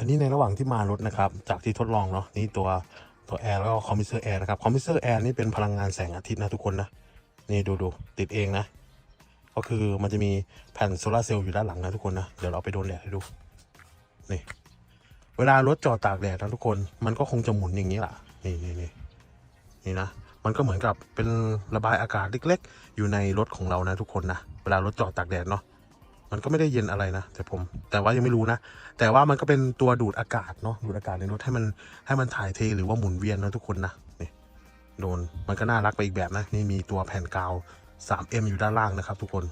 อันนี้ในระหว่างที่มารถนะครับ จากที่ทดลองเนาะนี่ตัวตัวแอร์แล้วก็คอมพิวเตอร์แอร์นะครับ คอมพิวเตอร์แอร์นี่เป็นพลังงานแสงอาทิตย์นะทุกคนนะ นี่ดูดูติดเองนะ ก็คือมันจะมีแผ่นโซลาร์เซลล์อยู่ด้านหลังนะทุกคนนะ เดี๋ยวเราไปโดนแดดให้ดู นี่ เวลารถจอดตากแดดนะทุกคน มันก็คงจะหมุนอย่างนี้แหละนี่นี่นี่นี่นะ มันก็เหมือนกับเป็นระบายอากาศเล็ก ๆ อยู่ในรถของเรานะทุกคนนะ เวลารถจอดตากแดดเนาะ มันก็ไม่ได้เย็นอะไรนะแต่ผมแต่ว่ายังไม่รู้นะ แต่ว่ามันก็เป็นตัวดูดอากาศเนาะดูดอากาศในรถให้มันให้มันถ่ายเทหรือว่าหมุนเวียนนะทุกคนนะนี่โดนมันก็น่ารักไปอีกแบบนะนี่มีตัวแผ่นกาว 3M อยู่ด้านล่างนะครับ ทุกคน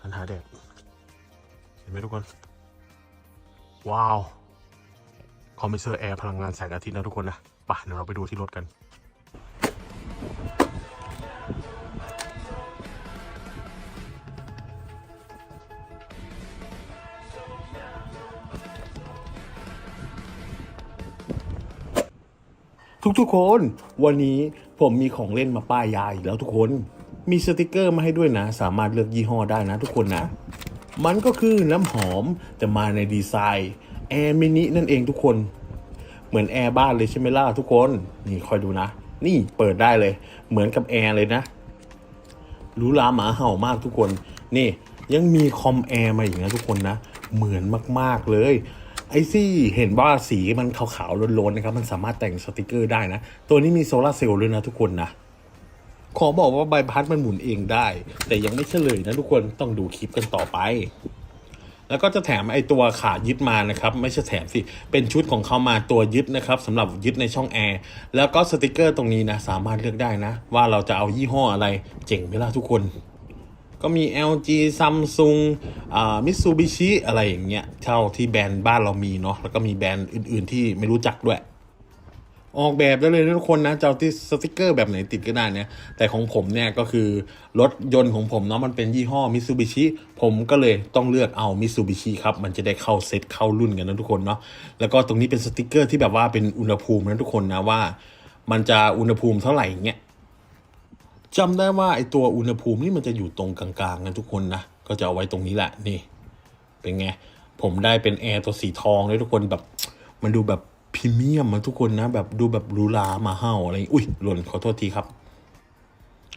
อันหาแดดเห็นไหมทุกคน ว้าว คอมเพรสเซอร์แอร์พลังงานแสงอาทิตย์นะทุกคนนะไปเดี๋ยวเราไปดูที่รถกัน ทุกๆคน วันนี้ผมมีของเล่นมาป้ายยาอีกแล้วทุกคน มีสติกเกอร์มาให้ด้วยนะ สามารถเลือกยี่ห้อได้นะทุกคนนะ มันก็คือน้ำหอมแต่มาในดีไซน์แอร์มินินั่นเองทุกคน เหมือนแอร์บ้านเลยใช่ไหมล่ะทุกคน นี่คอยดูนะ นี่เปิดได้เลย เหมือนกับแอร์เลยนะรู้ลาหมาเห่ามากทุกคน นี่ยังมีคอมแอร์มาอีกนะทุกคนนะ เหมือนมากๆเลย ไอซี่เห็นว่าสีมันขาวๆโลนๆนะครับ มันสามารถแต่งสติกเกอร์ได้นะ ตัวนี้มีโซลาร์เซลล์ด้วยนะทุกคนนะ ขอบอกว่าใบพัดมันหมุนเองได้ แต่ยังไม่เฉลยนะทุกคนต้องดูคลิปกันต่อไป แล้วก็จะแถมไอตัวขายึดมานะครับ ไม่ใช่แถมสิ เป็นชุดของเขามาตัวยึดนะครับสำหรับยึดในช่องแอร์แล้วก็สติกเกอร์ตรงนี้นะ สามารถเลือกได้นะ ว่าเราจะเอายี่ห้ออะไรเจ๋งไหมล่ะทุกคน ก็มี LG Samsung อ่า Mitsubishi อะไรอย่างเงี้ยเท่าที่แบรนด์บ้านเรามีเนาะแล้วก็มีแบรนด์อื่น ๆ ที่ไม่รู้จักด้วย ออกแบบได้เลยทุกคนนะจะเอาที่สติกเกอร์แบบไหนติดก็ได้เนี่ยแต่ของผมเนี่ยก็คือ รถยนต์ของผมเนาะมันเป็นยี่ห้อมิ t ูบิชิผมก็เลยต้องเลือกเอามิ t ูบิชิครับมันจะได้เข้าเซตเข้ารุ่นกันนะทุกคนเนาะแล้วก็ตรงนี้เป็นสติกเกอร์ที่แบบว่าเป็นอุณหภูมินะทุกคนนะว่า มันจะอุณหภูมิเท่าไหร่เงี้ย จำได้ว่าไอตัวอุณหภูมินี่มันจะอยู่ตรงกลางๆนะทุกคนนะ ก็จะเอาไว้ตรงนี้แหละนี่ เป็นไง ผมได้เป็นแอร์ตัวสีทองเลยทุกคนแบบ มันดูแบบพรีเมียมมันทุกคนนะ แบบดูแบบรูหรามาเห่าอะไรนี่อุ้ยหล่นขอโทษทีครับ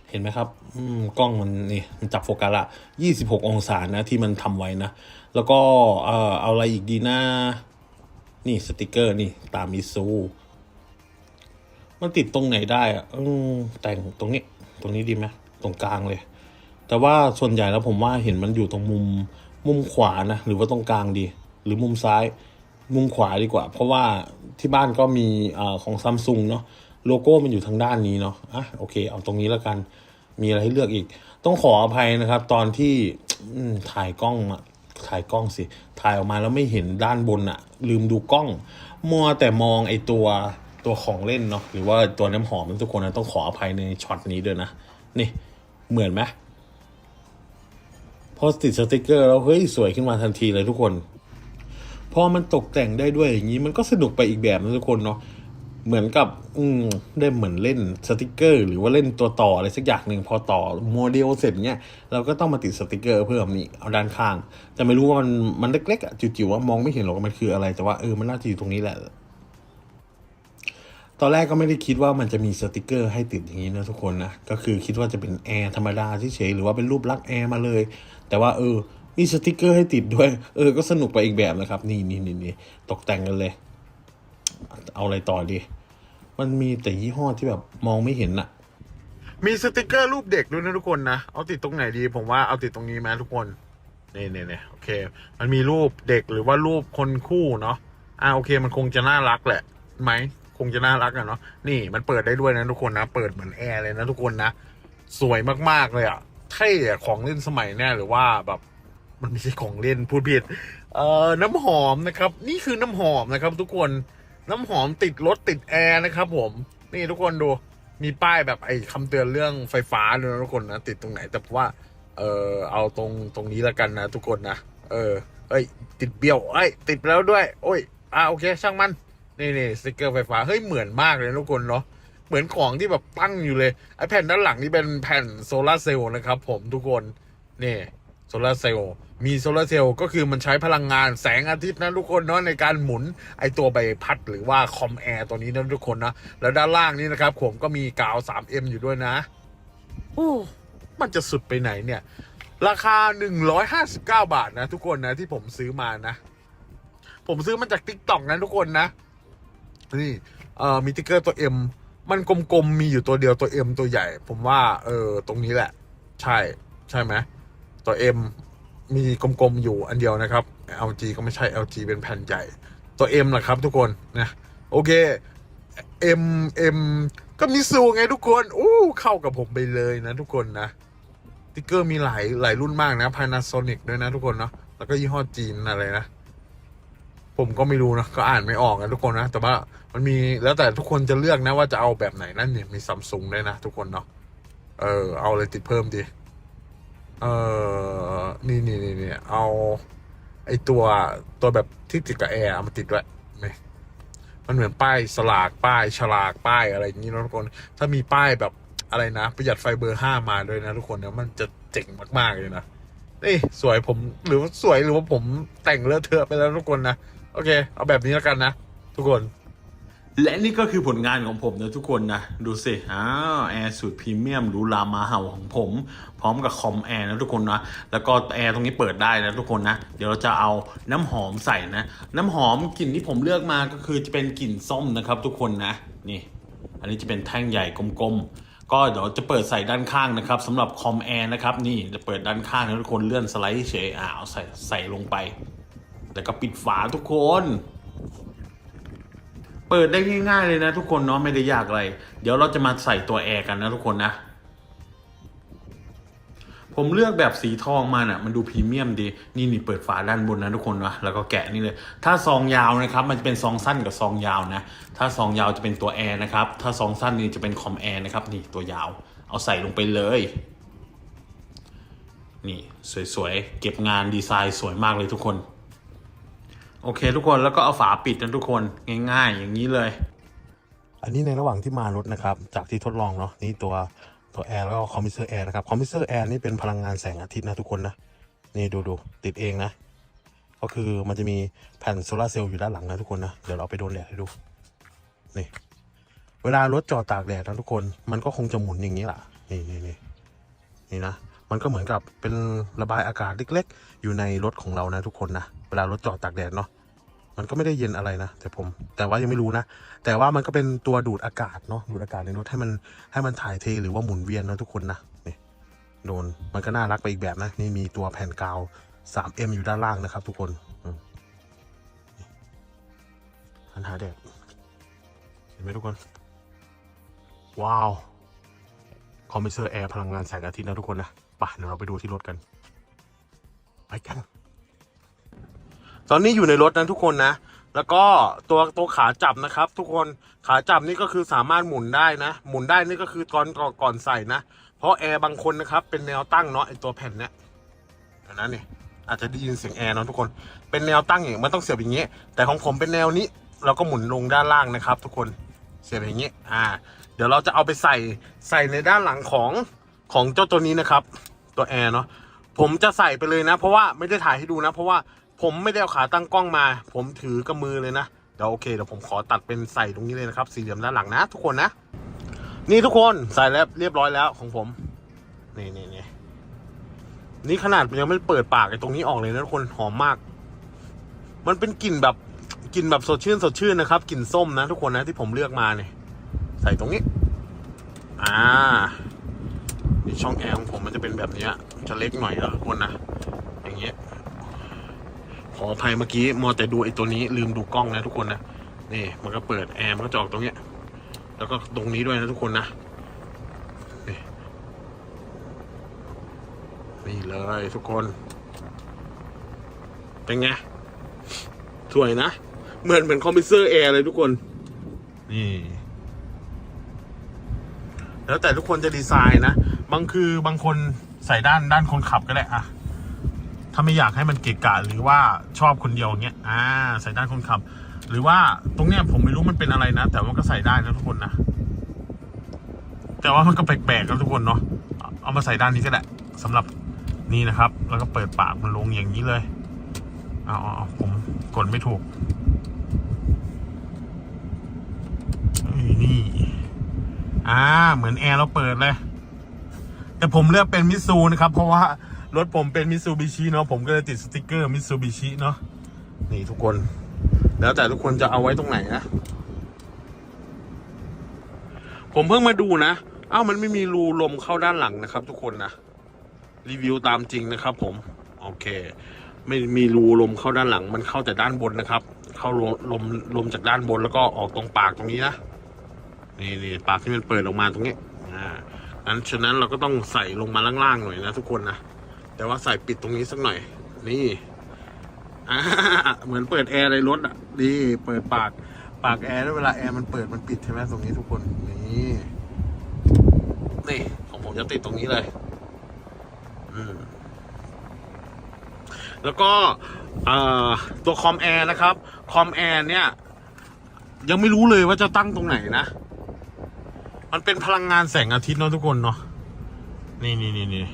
เห็นไหมครับกล้องมันนี่มันจับโฟกัสละ26 องศานะที่มันทำไว้นะ แล้วก็เอ่อเอาอะไรอีกดีนะนี่สติกเกอร์นี่ตามมิซูมันติดตรงไหนได้อะอแต่งตรงนี้ รงนี้ดีไหมตรงกลางเลย แต่ว่าส่วนใหญ่แล้วผมว่าเห็นมันอยู่ตรงมุมมุมขวานะหรือว่าตรงกลางดี หรือมุมซ้าย มุมขวาดีกว่า เพราะว่าที่บ้านก็มีอของซัมซุงเนาะโลโก้มันอยู่ทางด้านนี้เนาะอะโอเค เอาตรงนี้แล้วกันมีอะไรให้เลือกอีก ต้องขออภัยนะครับ ตอนที่ถ่ายกล้องอะถ่ายกล้องสิ ถ่ายออกมาแล้วไม่เห็นด้านบนอะลืมดูกล้อง มัวแต่มองไอตัว ตัวของเล่นเนาะหรือว่าตัวน้ำหอมทุกคนนะต้องขออภัยในช็อตนี้ด้วยนะ นี่เหมือนไหมพอติดสติกเกอร์แล้วเฮ้ยสวยขึ้นมาทันทีเลยทุกคน พอมันตกแต่งได้ด้วยอย่างนี้มันก็สนุกไปอีกแบบนะทุกคนเนาะเหมือนกับ อืมได้เหมือนเล่นสติกเกอร์ หรือว่าเล่นตัวต่ออะไรสักอย่างหนึ่งพอต่อโมเดลเสร็จเนี้ยเราก็ต้องมาติดสติกเกอร์เพิ่มนี่เอาด้านข้าง แต่ไม่รู้ว่ามันมันเล็กๆอะจิ๋วๆว่ามองไม่เห็นหรอกมันคืออะไรแต่ว่าเออมันน่าจะอยู่ตรงนี้แหละ ตอนแรกก็ไม่ได้คิดว่ามันจะมีสติกเกอร์ให้ติดอย่างนี้นะทุกคนนะ ก็คือคิดว่าจะเป็นแอร์ธรรมดาเฉยๆหรือว่าเป็นรูปลักษณ์แอร์มาเลย แต่ว่าเออ มีสติกเกอร์ให้ติดด้วย เออ ก็สนุกไปอีกแบบนะครับ นี่นี่นี่นี่ตกแต่งกันเลย เอาอะไรต่อดี มันมีแต่ยี่ห้อที่แบบมองไม่เห็นอะมีสติกเกอร์รูปเด็กด้วยนะทุกคนนะ เอาติดตรงไหนดี ผมว่าเอาติดตรงนี้ไหมทุกคนนี่นี่นี่โอเค มันมีรูปเด็กหรือว่ารูปคนคู่เนาะ อ่าโอเค มันคงจะน่ารักแหละไหม คงจะน่ารักอะเนาะนี่มันเปิดได้ด้วยนะทุกคนนะ เปิดเหมือนแอร์เลยนะทุกคนนะ สวยมากๆเลยอะเท่ของเล่นสมัยเนี่ยหรือว่าแบบมันไม่ใช่ของเล่นพูดผิดเอ่อน้ำหอมนะครับ นี่คือน้ำหอมนะครับ ทุกคนน้ำหอมติดรถติดแอร์นะครับผมนี่ทุกคนดูมีป้ายแบบไอ้คำเตือนเรื่องไฟฟ้าด้วยนะทุกคนนะติดตรงไหนแต่ว่า เออเอาตรงตรงนี้แล้วกันนะทุกคนนะเออเอ้ย ติดเบี้ยวเอ้ยติดแล้วด้วย โอ้ยอ่าโอเค ช่างมัน นี่นี่สติกเกอร์ไฟฟ้าเฮ้ยเหมือนมากเลยทุกคนเนาะเหมือนของที่แบบตั้งอยู่เลยไอแผ่นด้านหลังนี่เป็นแผ่นโซลาร์เซลล์นะครับผมทุกคนนี่โซลาร์เซลล์มีโซลาร์เซลล์ก็คือมันใช้พลังงานแสงอาทิตย์นะทุกคนเนาะในการหมุนไอตัวใบพัดหรือว่าคอมแอร์ตัวนี้นะทุกคนนะ แล้วด้านล่างนี้นะครับผมก็มีกาว 3M อยู่ด้วยนะโอ้มันจะสุดไปไหนเนี่ย ราคา 159 บาทนะ ทุกคนนะที่ผมซื้อมานะ ผมซื้อมาจากติ๊กต็อกนะทุกคนนะ นี่เอ่อมีติ๊กเกอร์ตัว M มันกลมๆ มีอยู่ตัวเดียวตัว M ตัวใหญ่ ผมว่า เออ ตรงนี้แหละ ใช่ ใช่ไหมตัว M มีกลมๆ อยู่อันเดียวนะครับ LG ก็ไม่ใช่ LG เป็นแผ่นใหญ่ ตัว M นะครับ ทุกคนนะโอเค M M ก็มิซูไงทุกคนอู้เข้ากับผมไปเลยนะทุกคนนะติ๊กเกอร์มีหลายหลายรุ่นมากนะ Panasonic ด้วยนะทุกคนเนาะแล้วก็ยี่ห้อจีนอะไรนะ ผมก็ไม่รู้นะก็อ่านไม่ออกนะทุกคนนะ แต่ว่ามันมีแล้วแต่ทุกคนจะเลือกนะว่าจะเอาแบบไหนนั่นเนี่ยมีซัมซุงได้นะทุกคนเนาะเออเอาอะไรติดเพิ่มดีเออนี่นี่นี่นี่เอา ไอตัวตัวแบบที่ติดกับแอร์เอามาติดด้วยนี่มันเหมือนป้ายสลากป้ายฉลากป้ายอะไรอย่างนี้นะทุกคน ถ้ามีป้ายแบบอะไรนะ ประหยัดไฟเบอร์ห้ามาด้วยนะทุกคนเนะมันจะเจ๋งมากๆเลยนะนี่สวยผมหรือว่าสวยหรือว่าผมแต่งเลอะเทอะไปแล้วทุกคนนะ โอเค เอาแบบนี้แล้วกันนะ ทุกคน และนี่ก็คือผลงานของผมนะทุกคนนะ ดูสิอ้าวแอร์สูตรพรีเมียมหรูรามาเห่าของผม พร้อมกับคอมแอร์นะทุกคนนะ แล้วก็แอร์ตรงนี้เปิดได้นะทุกคนนะ เดี๋ยวเราจะเอาน้ำหอมใส่นะ น้ำหอมกลิ่นที่ผมเลือกมาก็คือจะเป็นกลิ่นส้มนะครับทุกคนนะ นี่ อันนี้จะเป็นแท่งใหญ่กลมๆก็เดี๋ยวจะเปิดใส่ด้านข้างนะครับสำหรับคอมแอร์นะครับ นี่จะเปิดด้านข้างนะทุกคนเลื่อนสไลด์เฉยอ่าเอาใส่ใส่ลงไป แล้วก็ปิดฝาทุกคน เปิดได้ง่ายๆเลยนะทุกคนเนาะไม่ได้ยากอะไร เดี๋ยวเราจะมาใส่ตัวแอร์กันนะทุกคนนะ ผมเลือกแบบสีทองมาน่ะ มันดูพรีเมียมดี นี่นี่เปิดฝาด้านบนนะทุกคนนะแล้วก็แกะนี่เลย ถ้าซองยาวนะครับ มันจะเป็นซองสั้นกับซองยาวนะ ถ้าซองยาวจะเป็นตัวแอร์นะครับ ถ้าซองสั้นนี่จะเป็นคอมแอร์นะครับ นี่ตัวยาว เอาใส่ลงไปเลยนี่ สวย ๆ เก็บงานดีไซน์สวยมากเลยทุกคน โอเค ทุกคนแล้วก็เอาฝาปิดนะทุกคนง่ายๆ อย่างนี้เลย อันนี้ในระหว่างที่มารถนะครับ จากที่ทดลองเนาะนี่ตัวตัวแอร์แล้วก็คอมพิวเตอร์แอร์นะครับคอมพิวเตอร์แอร์นี่เป็นพลังงานแสงอาทิตย์นะทุกคนนะนี่ดูดูติดเองนะ ก็คือมันจะมีแผ่นโซลาร์เซลล์อยู่ด้านหลังนะทุกคนนะเดี๋ยวเราไปโดนแดดให้ดูนี่เวลารถจอดตากแดดนะทุกคน มันก็คงจะหมุนอย่างนี้แหละนี่นี่นี่นี่นะ มันก็เหมือนกับเป็นระบายอากาศเล็กๆ อยู่ในรถของเรานะทุกคนนะ เวลารถจอดตากแดดเนาะ มันก็ไม่ได้เย็นอะไรนะ แต่ผม แต่ว่ายังไม่รู้นะ แต่ว่ามันก็เป็นตัวดูดอากาศเนาะ ดูดอากาศในรถให้มันให้มันถ่ายเทหรือว่าหมุนเวียนนะทุกคนนะ นี่โดน มันก็น่ารักไปอีกแบบนะ นี่มีตัวแผ่นกาว 3M อยู่ด้านล่างนะครับ ทุกคนอันหาแดด เห็นไหมทุกคน ว้าวคอมเพรสเซอร์แอร์พลังงานแสงอาทิตย์นะทุกคนนะ ไปเดี๋ยวเราไปดูที่รถกัน ไปกัน ตอนนี้อยู่ในรถนะทุกคนนะ แล้วก็ตัวตัวขาจับนะครับ ทุกคนขาจับนี่ก็คือสามารถหมุนได้นะ หมุนได้นี่ก็คือตอนก่อนก่อนใส่นะ เพราะแอร์บางคนนะครับ เป็นแนวตั้งเนาะไอตัวแผ่นเนี้ยนะนี่อาจจะได้ยินเสียงแอร์เนาะทุกคน เป็นแนวตั้งอย่างมันต้องเสียบอย่างเงี้ยแต่ของผมเป็นแนวนี้ เราก็หมุนลงด้านล่างนะครับ ทุกคนเสียบอย่างเงี้ยอ่า เดี๋ยวเราจะเอาไปใส่ใส่ในด้านหลังของ ของเจ้าตัวนี้นะครับ ตัวแอร์เนาะผมจะใส่ไปเลยนะ เพราะว่าไม่ได้ถ่ายให้ดูนะ เพราะว่าผมไม่ได้เอาขาตั้งกล้องมา ผมถือกับมือเลยนะเดี๋ยวโอเคเดี๋ยวผมขอตัดเป็นใส่ตรงนี้เลยนะครับสี่เหลี่ยมด้านหลังนะ ทุกคนนะ นี่ทุกคนใส่แล้วเรียบร้อยแล้วของผมนี่นี่นี่นี่ขนาดยังไม่เปิดปากไอ้ตรงนี้ออกเลยนะทุกคนหอมมาก มันเป็นกลิ่นแบบกลิ่นแบบสดชื่นสดชื่นนะครับกลิ่นส้มนะ ทุกคนนะที่ผมเลือกมาเนี่ยใส่ตรงนี้ อ่า ช่องแอร์ของผมมันจะเป็นแบบนี้จะเล็กหน่อยนะทุกคนนะอย่างเงี้ยขออภัยเมื่อกี้มัวแต่ดูไอ้ตัวนี้ลืมดูกล้องนะทุกคนนะนี่มันก็เปิดแอร์มันก็จะออกตรงเนี้ย แล้วก็ตรงนี้ด้วยนะทุกคนนะนี่นี่เลยทุกคน เป็นไงสวยนะ เหมือนเหมือนคอมพิวเตอร์แอร์เลยทุกคน นี่ แล้วแต่ทุกคนจะดีไซน์นะ บางคือบางคนใส่ด้านด้านคนขับก็ได้อะถ้าไม่อยากให้มันเกะกะหรือว่าชอบคนเดียวอย่างเงี้ยอ่าใส่ด้านคนขับ หรือว่าตรงเนี้ยผมไม่รู้มันเป็นอะไรนะ แต่ว่าก็ใส่ได้นะทุกคนนะแต่ว่ามันก็แปลกๆนะทุกคนเนาะเอามาใส่ด้านนี้ก็ได้สำหรับนี่นะครับ แล้วก็เปิดปากมันลงอย่างนี้เลยเอาเอาเอาผมกดไม่ถูกนี่ อ่า เหมือนแอร์เราเปิดเลย แต่ผมเลือกเป็นมิซูนะครับ เพราะว่ารถผมเป็นมิซูบิชิเนาะผมก็เลยติดสติกเกอร์มิซูบิชิเนาะนี่ทุกคน แล้วแต่ทุกคนจะเอาไว้ตรงไหนนะ ผมเพิ่งมาดูนะ เอ้ามันไม่มีรูลมเข้าด้านหลังนะครับ ทุกคนนะรีวิวตามจริงนะครับ ผมโอเค ไม่มีรูลมเข้าด้านหลัง มันเข้าแต่ด้านบนนะครับ เข้าลมลมลมจากด้านบนแล้วก็ออกตรงปากตรงนี้นะนี่นี่ปากที่มันเปิดออกมาตรงนี้อ่า นั้นฉะนั้นเราก็ต้องใส่ลงมาล่างๆหน่อยนะทุกคนนะ แต่ว่าใส่ปิดตรงนี้สักหน่อย นี่เหมือนเปิดแอร์ในรถอะนี่เปิดปากปากแอร์แล้วเวลาแอร์มันเปิดมันปิดใช่ไหมตรงนี้ทุกคนนี่นี่ของผมจะติดตรงนี้เลย อืมแล้วก็ตัวคอมแอร์นะครับ คอมแอร์เนี่ย ยังไม่รู้เลยว่าจะตั้งตรงไหนนะ มันเป็นพลังงานแสงอาทิตย์เนาะทุกคนเนาะนี่นี่นี่นี่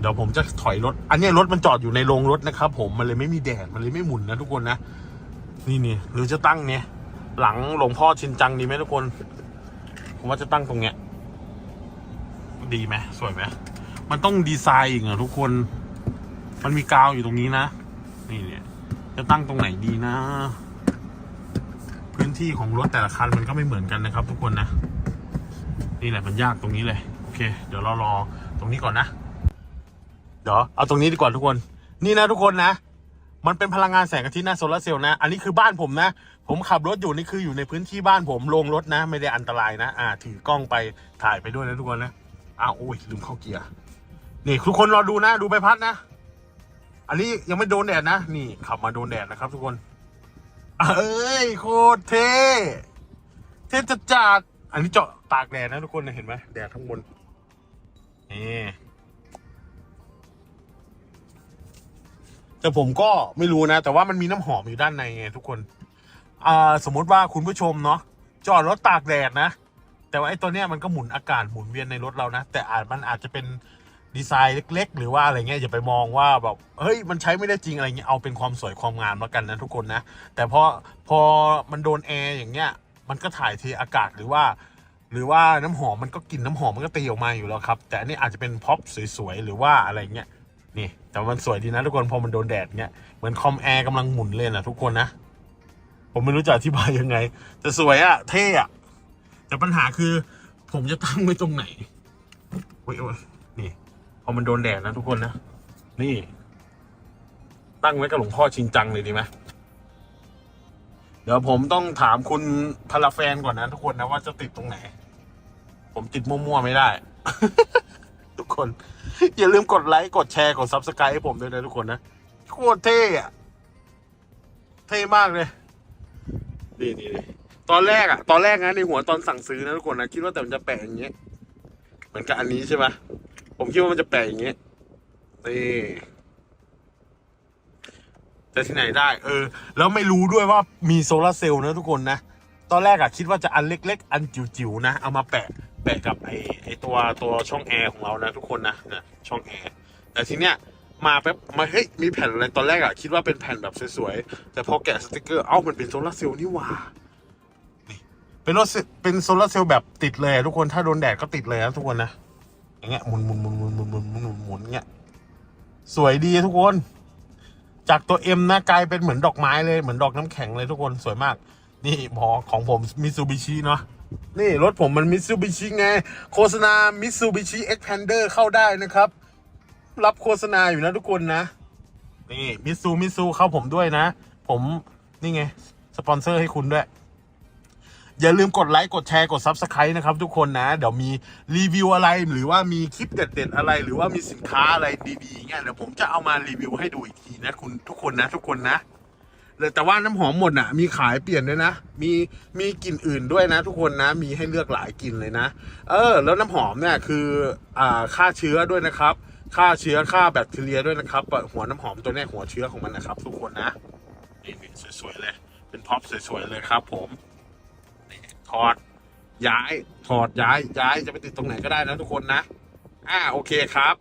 เดี๋ยวผมจะถอยรถ อันนี้รถมันจอดอยู่ในโรงรถนะครับ ผมมันเลยไม่มีแดดมันเลยไม่หมุนนะทุกคนนะนี่นี่หรือจะตั้งเนี่ยหลังหลวงพ่อชินจังดีไหมทุกคน ผมว่าจะตั้งตรงเนี้ย ดีไหมสวยไหมมันต้องดีไซน์อีกอะทุกคน มันมีกาวอยู่ตรงนี้นะ นี่เนี่ยจะตั้งตรงไหนดีนะ พื้นที่ของรถแต่ละคันมันก็ไม่เหมือนกันนะครับ ทุกคนนะ นี่แหละมันยากตรงนี้เลยโอเค เดี๋ยวเรารอตรงนี้ก่อนนะเดี๋ยวเอาตรงนี้ดีกว่าทุกคน นี่นะทุกคนนะ มันเป็นพลังงานแสงอาทิตย์นะโซลาร์เซลล์นะ อันนี้คือบ้านผมนะ ผมขับรถอยู่นี่คืออยู่ในพื้นที่บ้านผมลงรถนะ ไม่ได้อันตรายนะ อ่า ถือกล้องไปถ่ายไปด้วยนะทุกคนนะอ้าวโอ้ยลืมเข้าเกียร์นี่ทุกคนรอดูนะ ดูใบพัดนะ อันนี้ยังไม่โดนแดดนะ นี่ขับมาโดนแดดนะครับ ทุกคน เอ้ย โคตรเท่ เท่จัดจัดๆอันนี้เจาะตากแดดนะทุกคนนะเห็นไหมแดดทั้งบนนี่แต่ผมก็ไม่รู้นะ แต่ว่ามันมีน้ำหอมอยู่ด้านในไงทุกคนอ่าสมมติว่าคุณผู้ชมเนาะจอดรถตากแดดนะ แต่ว่าไอ้ตัวเนี้ยมันก็หมุนอากาศหมุนเวียนในรถเรานะ แต่อาจมันอาจจะเป็น ดีไซน์เล็ก ๆ หรือว่าอะไรเงี้ยอย่าไปมองว่าแบบเฮ้ยมันใช้ไม่ได้จริงอะไรเงี้ยเอาเป็นความสวยความงามแล้วกันนะทุกคนนะ แต่พอพอมันโดนแอร์อย่างเงี้ยมันก็ถ่ายเทอากาศหรือว่า หรือว่าน้ำหอมมันก็กลิ่นน้ำหอมมันก็ตีออกมาอยู่แล้วครับ แต่อันนี่อาจจะเป็นพ็อปสวยๆหรือว่าอะไรเงี้ยนี่แต่มันสวยดีนะทุกคนพอมันโดนแดดเงี้ยเหมือนคอมแอร์กำลังหมุนเลยนะทุกคนนะผมไม่รู้จะอธิบายยังไง แต่สวยอะเท่อะแต่ปัญหาคือ ผมจะตั้งไว้ตรงไหนโอ้ย พอมันโดนแดดนะทุกคนนะ นี่ ตั้งไว้กับหลวงพ่อชิงจังเลยดีไหมเดี๋ยวผมต้องถามคุณพลาแฟนก่อนนะทุกคนนะว่าจะติดตรงไหน ผมติดมั่วๆไม่ได้ ทุกคน อย่าลืมกดไลค์กดแชร์กดซับสไครต์ให้ผมด้วยนะทุกคนนะโคตรเท่อะเท่มากเลยนี่นี่ตอนแรกอะตอนแรกนะในหัวตอนสั่งซื้อนะทุกคนนะคิดว่าแต่มันจะแปะอย่างเงี้ยเหมือนกับอันนี้ใช่ไหม ผมคิดว่ามันจะแปะอย่างเงี้ยนี่แต่ที่ไหนได้ เออ แล้วไม่รู้ด้วยว่ามีโซลาร์เซลล์นะทุกคนนะ ตอนแรกอะคิดว่าจะอันเล็ก ๆ อันจิ๋วๆนะ เอามาแปะ แปะกับไอ้ไอ้ตัวตัวช่องแอร์ของเรานะทุกคนนะนะช่องแอร์ แต่ทีเนี้ยมาแป๊บมาเฮ้ยมีแผ่นอะไรตอนแรกอะคิดว่าเป็นแผ่นแบบสวยๆ แต่พอแกะสติกเกอร์เอ้ามันเป็นโซลาร์เซลล์นี่หว่าเป็นรถเป็นโซลาร์เซลล์แบบติดเลยทุกคนถ้าโดนแดดก็ติดเลยนะทุกคนนะ อย่างเงี้ยหมุนหมุนหมุนหมุนหมุนหมุนหมุนหมุนหมุนเงี้ยสวยดีทุกคน จากตัวเอ็มนะกลายเป็นเหมือนดอกไม้เลยเหมือนดอกน้ำแข็งเลยทุกคนสวยมาก นี่หมอของผมมิซูบิชิเนาะนี่รถผมมันมิซูบิชิไง โฆษณามิซูบิชิเอ็กแพนเดอร์เข้าได้นะครับ รับโฆษณาอยู่นะทุกคนนะ นี่มิซูมิซูเข้าผมด้วยนะ ผมนี่ไง สปอนเซอร์ให้คุณด้วย อย่าลืมกดไลค์กดแชร์กด Subscribe นะครับทุกคนนะ เดี๋ยวมีรีวิวอะไรหรือว่ามีคลิปเด็ดๆอะไร หรือว่ามีสินค้าอะไรดีๆเงี้ยเดี๋ยวผมจะเอามารีวิวให้ดูอีกทีนะคุณทุกคนนะทุกคนนะเลยแต่ว่าน้ำหอมหมดอะ มีขายเปลี่ยนด้วยนะ มีมีกลิ่นอื่นด้วยนะ ทุกคนนะ มีให้เลือกหลายกลิ่นเลยนะ เออ แล้วน้ำหอมเนี่ยคืออ่าฆ่าเชื้อด้วยนะครับ ฆ่าเชื้อฆ่าแบคทีเรียด้วยนะครับ หัวน้ำหอมตัวนี้หัวเชื้อของมันนะครับ ทุกคนนะนี่สวยๆเลย เป็นพ็อปสวยๆเลยครับผม อด ย้าย ถอดย้ายย้ายจะไปติดตรงไหนก็ได้นะทุกคนนะ อ่าโอเคครับ